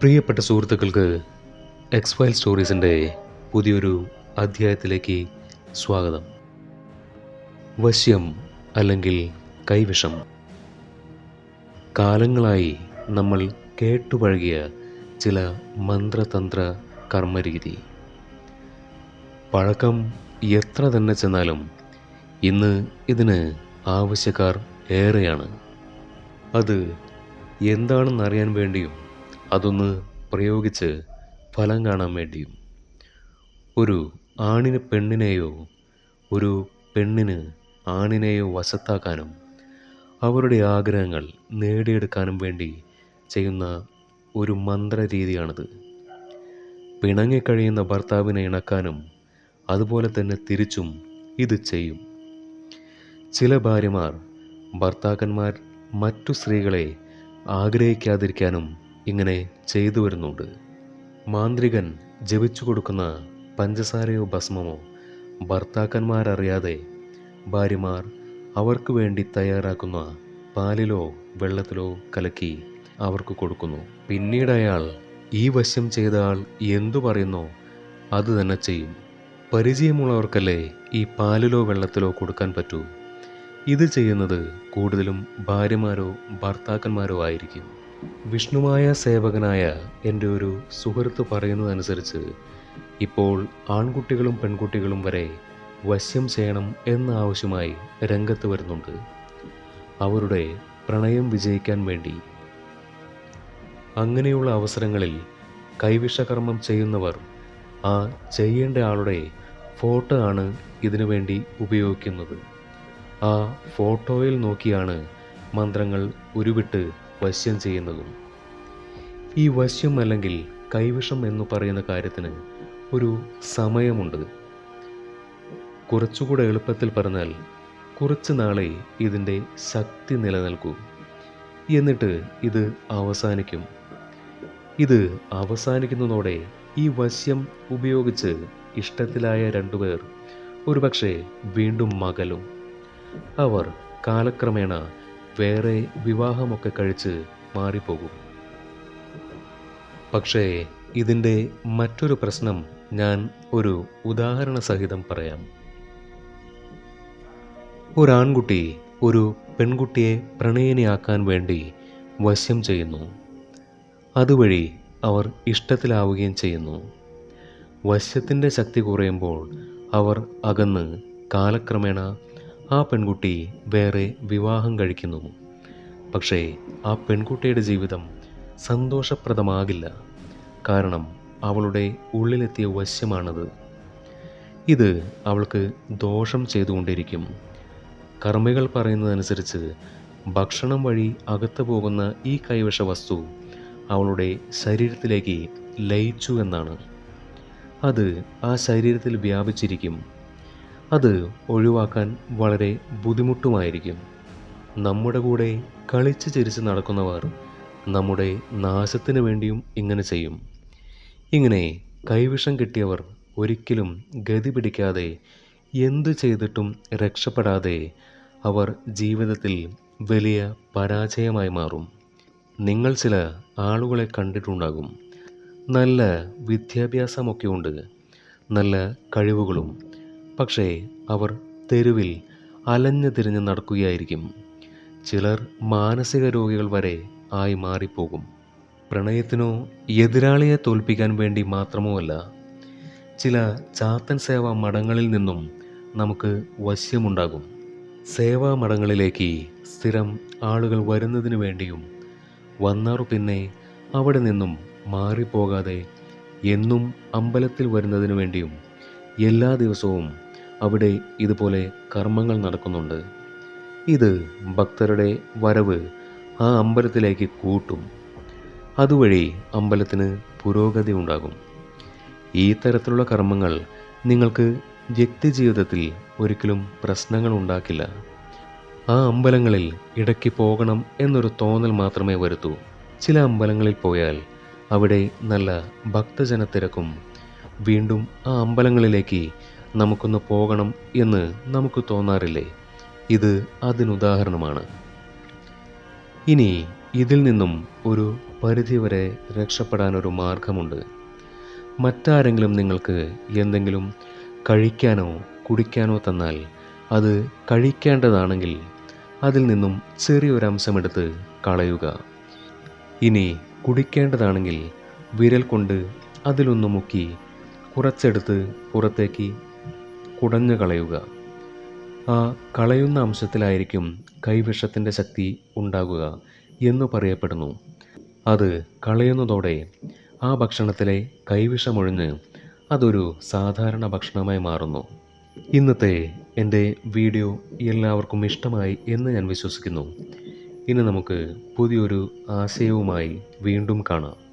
പ്രിയപ്പെട്ട സുഹൃത്തുക്കൾക്ക് X file സ്റ്റോറീസിന്റെ പുതിയൊരു അധ്യായത്തിലേക്ക് സ്വാഗതം. വശ്യം അല്ലെങ്കിൽ കൈവിഷം കാലങ്ങളായി നമ്മൾ കേട്ടുപഴകിയ ചില മന്ത്രതന്ത്ര കർമ്മരീതി. പഴക്കം എത്ര തന്നെ ചെന്നാലും ഇന്ന് ഇതിന് ആവശ്യക്കാർ ഏറെയാണ്. അത് എന്താണെന്നറിയാൻ വേണ്ടിയും അതൊന്ന് പ്രയോഗിച്ച് ഫലം കാണാൻ വേണ്ടിയും. ഒരു ആണിന് പെണ്ണിനെയോ ഒരു പെണ്ണിന് ആണിനെയോ വശത്താക്കാനും അവരുടെ ആഗ്രഹങ്ങൾ നേടിയെടുക്കാനും വേണ്ടി ചെയ്യുന്ന ഒരു മന്ത്രരീതിയാണിത്. പിണങ്ങിക്കഴിയുന്ന ഭർത്താവിനെ ഇണക്കാനും അതുപോലെ തന്നെ തിരിച്ചും ഇത് ചെയ്യും. ചില ഭാര്യമാർ ഭർത്താക്കന്മാർ മറ്റു സ്ത്രീകളെ ആഗ്രഹിക്കാതിരിക്കാനും ഇങ്ങനെ ചെയ്തു വരുന്നുണ്ട്. മാന്ത്രികൻ ജപിച്ചു കൊടുക്കുന്ന പഞ്ചസാരയോ ഭസ്മമോ ഭർത്താക്കന്മാരറിയാതെ ഭാര്യമാർ അവർക്ക് വേണ്ടി തയ്യാറാക്കുന്ന പാലിലോ വെള്ളത്തിലോ കലക്കി അവർക്ക് കൊടുക്കുന്നു. പിന്നീട് അയാൾ ഈ വശം ചെയ്ത ആൾ എന്തു പറയുന്നോ അത് തന്നെ ചെയ്യും. പരിചയമുള്ളവർക്കല്ലേ ഈ പാലിലോ വെള്ളത്തിലോ കൊടുക്കാൻ പറ്റൂ. ഇത് ചെയ്യുന്നത് കൂടുതലും ഭാര്യമാരോ ഭർത്താക്കന്മാരോ ആയിരിക്കും. വിഷ്ണുമായ സേവകനായ എന്റെ ഒരു സുഹൃത്ത് പറയുന്നതനുസരിച്ച് ഇപ്പോൾ ആൺകുട്ടികളും പെൺകുട്ടികളും വരെ വശ്യം ചെയ്യണം എന്ന ആവശ്യമായി രംഗത്ത് വരുന്നുണ്ട്. അവരുടെ പ്രണയം വിജയിക്കാൻ വേണ്ടി. അങ്ങനെയുള്ള അവസരങ്ങളിൽ കൈവിഷകർമ്മം ചെയ്യുന്നവർ ആ ചെയ്യേണ്ട ആളുടെ ഫോട്ടോ ആണ് ഇതിനു വേണ്ടി ഉപയോഗിക്കുന്നത്. ആ ഫോട്ടോയിൽ നോക്കിയാണ് മന്ത്രങ്ങൾ ഉരുവിട്ട് വശ്യം ചെയ്യുന്നതും ഈ വശ്യം അല്ലെങ്കിൽ കൈവിഷം എന്ന് പറയുന്ന കാര്യത്തിന് ഒരു സമയമുണ്ട്. കുറച്ചുകൂടെ എളുപ്പത്തിൽ പറഞ്ഞാൽ കുറച്ച് നാളെ ഇതിന്റെ ശക്തി നിലനിൽക്കൂ. എന്നിട്ട് ഇത് അവസാനിക്കും. ഇത് അവസാനിക്കുന്നതോടെ ഈ വശ്യം ഉപയോഗിച്ച് ഇഷ്ടത്തിലായ രണ്ടുപേർ ഒരുപക്ഷെ വീണ്ടും മകലും അവർ കാലക്രമേണ വേറെ വിവാഹമൊക്കെ കഴിച്ച് മാറിപ്പോകും. പക്ഷേ ഇതിന്റെ മറ്റൊരു പ്രശ്നം ഞാൻ ഒരു ഉദാഹരണ സഹിതം പറയാം. ഒരാൺകുട്ടി ഒരു പെൺകുട്ടിയെ പ്രണയിനിയാക്കാൻ വേണ്ടി വശ്യം ചെയ്യുന്നു. അതുവഴി അവർ ഇഷ്ടത്തിലാവുകയും ചെയ്യുന്നു. വശ്യത്തിന്റെ ശക്തി കുറയുമ്പോൾ അവർ അകന്ന് കാലക്രമേണ ആ പെൺകുട്ടി വേറെ വിവാഹം കഴിക്കുന്നു. പക്ഷേ ആ പെൺകുട്ടിയുടെ ജീവിതം സന്തോഷപ്രദമാകില്ല. കാരണം അവളുടെ ഉള്ളിലെത്തിയ വശ്യമാണത്. ഇത് അവൾക്ക് ദോഷം ചെയ്തുകൊണ്ടിരിക്കും. കർമ്മികൾ പറയുന്നതനുസരിച്ച് ഭക്ഷണം വഴി അകത്തു പോകുന്ന ഈ കൈവശ വസ്തു അവളുടെ ശരീരത്തിലേക്ക് ലയിച്ചു എന്നാണ്. അത് ആ ശരീരത്തിൽ വ്യാപിച്ചിരിക്കും. അത് ഒഴിവാക്കാൻ വളരെ ബുദ്ധിമുട്ടുമായിരിക്കും. നമ്മുടെ കൂടെ കളിച്ച് ചിരിച്ച് നടക്കുന്നവർ നമ്മുടെ നാശത്തിന് വേണ്ടിയും ഇങ്ങനെ ചെയ്യും. ഇങ്ങനെ കൈവിഷം കിട്ടിയവർ ഒരിക്കലും ഗതി പിടിക്കാതെ എന്തു ചെയ്തിട്ടും രക്ഷപ്പെടാതെ അവർ ജീവിതത്തിൽ വലിയ പരാജയമായി മാറും. നിങ്ങൾ ചില ആളുകളെ കണ്ടിട്ടുണ്ടാകും. നല്ല വിദ്യാഭ്യാസമൊക്കെ ഉണ്ട് നല്ല കഴിവുകളും പക്ഷേ അവർ തെരുവിൽ അലഞ്ഞു തിരിഞ്ഞ് നടക്കുകയായിരിക്കും. ചിലർ മാനസിക രോഗികൾ വരെ ആയി മാറിപ്പോകും. പ്രണയത്തിനോ എതിരാളിയെ തോൽപ്പിക്കാൻ വേണ്ടി മാത്രമോ അല്ല ചില ചാത്തൻ സേവാ മഠങ്ങളിൽ നിന്നും നമുക്ക് വശ്യമുണ്ടാകും. സേവാ മഠങ്ങളിലേക്ക് സ്ഥിരം ആളുകൾ വരുന്നതിന് വേണ്ടിയും വന്നാർ പിന്നെ അവിടെ നിന്നും മാറിപ്പോകാതെ എന്നും അമ്പലത്തിൽ വരുന്നതിന് വേണ്ടിയും എല്ലാ ദിവസവും അവിടെ ഇതുപോലെ കർമ്മങ്ങൾ നടക്കുന്നുണ്ട്. ഇത് ഭക്തരുടെ വരവ് ആ അമ്പലത്തിലേക്ക് കൂട്ടും. അതുവഴി അമ്പലത്തിന് പുരോഗതി ഉണ്ടാകും. ഈ തരത്തിലുള്ള കർമ്മങ്ങൾ നിങ്ങൾക്ക് വ്യക്തിജീവിതത്തിൽ ഒരിക്കലും പ്രശ്നങ്ങൾ ഉണ്ടാക്കില്ല. ആ അമ്പലങ്ങളിൽ ഇടയ്ക്ക് പോകണം എന്നൊരു തോന്നൽ മാത്രമേ വരുത്തൂ. ചില അമ്പലങ്ങളിൽ പോയാൽ അവിടെ നല്ല ഭക്തജനത്തിരക്കും വീണ്ടും ആ അമ്പലങ്ങളിലേക്ക് നമുക്കൊന്ന് പോകണം എന്ന് നമുക്ക് തോന്നാറില്ലേ? ഇത് അതിനുദാഹരണമാണ്. ഇനി ഇതിൽ നിന്നും ഒരു പരിധിവരെ രക്ഷപ്പെടാനൊരു മാർഗമുണ്ട്. മറ്റാരെങ്കിലും നിങ്ങൾക്ക് എന്തെങ്കിലും കഴിക്കാനോ കുടിക്കാനോ തന്നാൽ അത് കഴിക്കേണ്ടതാണെങ്കിൽ അതിൽ നിന്നും ചെറിയൊരംശമെടുത്ത് കളയുക. ഇനി കുടിക്കേണ്ടതാണെങ്കിൽ വിരൽ കൊണ്ട് അതിലൊന്ന് മുക്കി കുറച്ചെടുത്ത് പുറത്തേക്ക് കുടഞ്ഞു കളയുക. ആ കളയുന്ന അംശത്തിലായിരിക്കും കൈവിഷത്തിന്റെ ശക്തി ഉണ്ടാകുക എന്ന് പറയപ്പെടുന്നു. അത് കളയുന്നതോടെ ആ ഭക്ഷണത്തിലെ കൈവിഷമൊഴിഞ്ഞ് അതൊരു സാധാരണ ഭക്ഷണമായി മാറുന്നു. ഇന്നത്തെ എന്റെ വീഡിയോ എല്ലാവർക്കും ഇഷ്ടമായി എന്ന് ഞാൻ വിശ്വസിക്കുന്നു. ഇനി നമുക്ക് പുതിയൊരു ആശയവുമായി വീണ്ടും കാണാം.